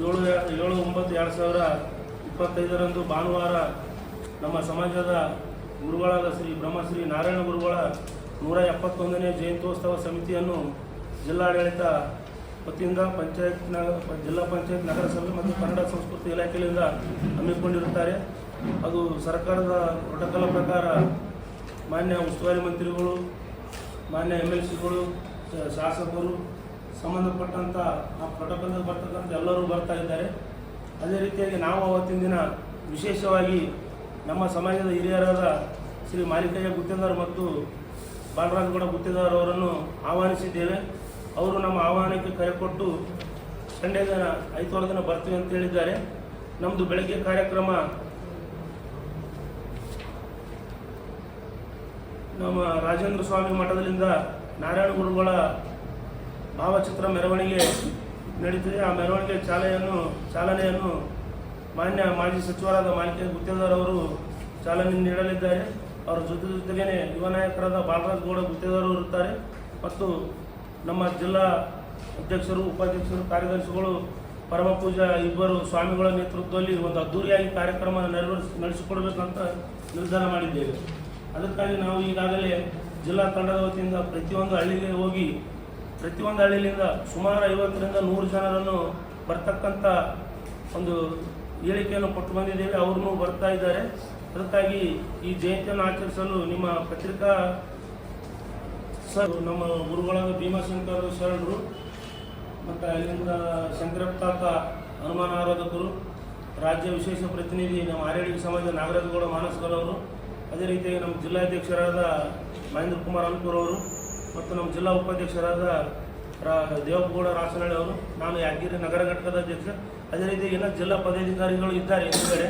ಏಳು ಏಳು ಒಂಬತ್ತು ಎರಡು ಸಾವಿರ ಇಪ್ಪತ್ತೈದರಂದು ಭಾನುವಾರ ನಮ್ಮ ಸಮಾಜದ ಗುರುಗಳಾದ ಶ್ರೀ ಬ್ರಹ್ಮಶ್ರೀ ನಾರಾಯಣ ಗುರುಗಳ ನೂರ ಎಪ್ಪತ್ತೊಂದನೇ ಜಯಂತ್ಯೋತ್ಸವ ಸಮಿತಿಯನ್ನು ಜಿಲ್ಲಾಡಳಿತ ವತಿಯಿಂದ ಪಂಚಾಯತ್ ನಗರ ಜಿಲ್ಲಾ ಪಂಚಾಯತ್ ನಗರಸಭೆ ಮತ್ತು ಕನ್ನಡ ಸಂಸ್ಕೃತಿ ಇಲಾಖೆಯಿಂದ ಹಮ್ಮಿಕೊಂಡಿರುತ್ತಾರೆ. ಅದು ಸರ್ಕಾರದ ಪ್ರೋಟೋಕಾಲ ಪ್ರಕಾರ ಮಾನ್ಯ ಉಸ್ತುವಾರಿ ಮಂತ್ರಿಗಳು, ಮಾನ್ಯ ಎಂ ಎಲ್ ಸಿಗಳು, ಶಾಸಕರು ಸಂಬಂಧಪಟ್ಟಂಥ ಆ ಪ್ರೋಟೋಕಾಲ್ನಲ್ಲಿ ಬರ್ತಕ್ಕಂಥ ಎಲ್ಲರೂ ಬರ್ತಾ ಇದ್ದಾರೆ. ಅದೇ ರೀತಿಯಾಗಿ ನಾವು ಅವತ್ತಿನ ದಿನ ವಿಶೇಷವಾಗಿ ನಮ್ಮ ಸಮಾಜದ ಹಿರಿಯರಾದ ಶ್ರೀ ಮಾಲಿಕಯ್ಯ ಗುತ್ತೇದಾರ್ ಮತ್ತು ಬಾಲರಾಜಗೌಡ ಗುತ್ತೇದಾರ್ ಅವರನ್ನು ಆಹ್ವಾನಿಸಿದ್ದೇವೆ. ಅವರು ನಮ್ಮ ಆಹ್ವಾನಕ್ಕೆ ಕರೆ ಕೊಟ್ಟು ಸಂಡೇ ದಿನ, ಐದುವರೆ ದಿನ ಬರ್ತೀವಿ ಅಂತ ಹೇಳಿದ್ದಾರೆ. ನಮ್ಮದು ಬೆಳಗ್ಗೆ ಕಾರ್ಯಕ್ರಮ ನಮ್ಮ ರಾಜೇಂದ್ರ ಸ್ವಾಮಿ ಮಠದಲ್ಲಿಂದ ನಾರಾಯಣ ಗುರುಗಳ ಭಾವಚಿತ್ರ ಮೆರವಣಿಗೆ ನಡೀತಿದೆ. ಆ ಮೆರವಣಿಗೆ ಚಾಲನೆಯನ್ನು ಚಾಲನೆಯನ್ನು ಮಾನ್ಯ ಮಾಜಿ ಸಚಿವರಾದ ಮಾಲಿಕೆ ಗುತ್ತೇದಾರ್ ಅವರು ಚಾಲನೆ ನೀಡಲಿದ್ದಾರೆ. ಅವರ ಜೊತೆ ಜೊತೆಗೇನೆ ಯುವ ನಾಯಕರಾದ ಬಾಲರಾಜ್ ಗೌಡ ಗುತ್ತೇದಾರ್ ಅವರು ಇರುತ್ತಾರೆ ಮತ್ತು ನಮ್ಮ ಜಿಲ್ಲಾ ಅಧ್ಯಕ್ಷರು, ಉಪಾಧ್ಯಕ್ಷರು, ಕಾರ್ಯದರ್ಶಿಗಳು, ಪರಮ ಪೂಜಾ ಇಬ್ಬರು ಸ್ವಾಮಿಗಳ ನೇತೃತ್ವದಲ್ಲಿ ಒಂದು ಅದ್ದೂರಿಯಾಗಿ ಕಾರ್ಯಕ್ರಮ ನೆರವೇರಿಸಿ, ನಡೆಸಿಕೊಡ್ಬೇಕಂತ ನಿರ್ಧಾರ ಮಾಡಿದ್ದೇವೆ. ಅದಕ್ಕಾಗಿ ನಾವು ಈಗಾಗಲೇ ಜಿಲ್ಲಾ ತಂಡದ ವತಿಯಿಂದ ಪ್ರತಿಯೊಂದು ಹಳ್ಳಿಗೆ ಹೋಗಿ ಪ್ರತಿಯೊಂದು ಹಳ್ಳಿಯಿಂದ ಸುಮಾರು ಐವತ್ತರಿಂದ ನೂರು ಜನರನ್ನು ಬರ್ತಕ್ಕಂಥ ಒಂದು ಹೇಳಿಕೆಯನ್ನು ಕೊಟ್ಟು ಬಂದಿದ್ದೇವೆ. ಅವ್ರನ್ನೂ ಬರ್ತಾ ಇದ್ದಾರೆ. ಅದಕ್ಕಾಗಿ ಈ ಜಯಂತಿಯನ್ನು ಆಚರಿಸಲು ನಿಮ್ಮ ಪತ್ರಿಕಾ ಸರ್, ನಮ್ಮ ಗುರುಗಳಾದ ಭೀಮಾಶಂಕರ್ ಶರಣರು ಮತ್ತು ಅಲ್ಲಿಂದ ಶಂಕರಪ್ತಾತ ಹನುಮಾನ ಆರಾಧಕರು, ರಾಜ್ಯ ವಿಶೇಷ ಪ್ರತಿನಿಧಿ ನಮ್ಮ ಆರ್ಯಡಿಗೆ ಸಮಾಜ ನಾಗರಾಜಗೌಡ ಮಾನಸ್ಕರ್ ಅವರು, ಅದೇ ರೀತಿಯಾಗಿ ನಮ್ಮ ಜಿಲ್ಲಾಧ್ಯಕ್ಷರಾದ ಮಹೇಂದ್ರ ಕುಮಾರ್ ಅನ್ಪುರ್ ಅವರು ಮತ್ತು ನಮ್ಮ ಜಿಲ್ಲಾ ಉಪಾಧ್ಯಕ್ಷರಾದ ರಾ ದೇವಗೌಡ ರಾಸನಹಳ್ಳಿ ಅವರು, ನಾನು ಯಾದಗಿರಿ ನಗರ ಘಟಕದ ಅಧ್ಯಕ್ಷ. ಅದೇ ರೀತಿ ಎಲ್ಲ ಜಿಲ್ಲಾ ಪದಾಧಿಕಾರಿಗಳು ಇದ್ದಾರೆ ಹಿಂದುಗಡೆ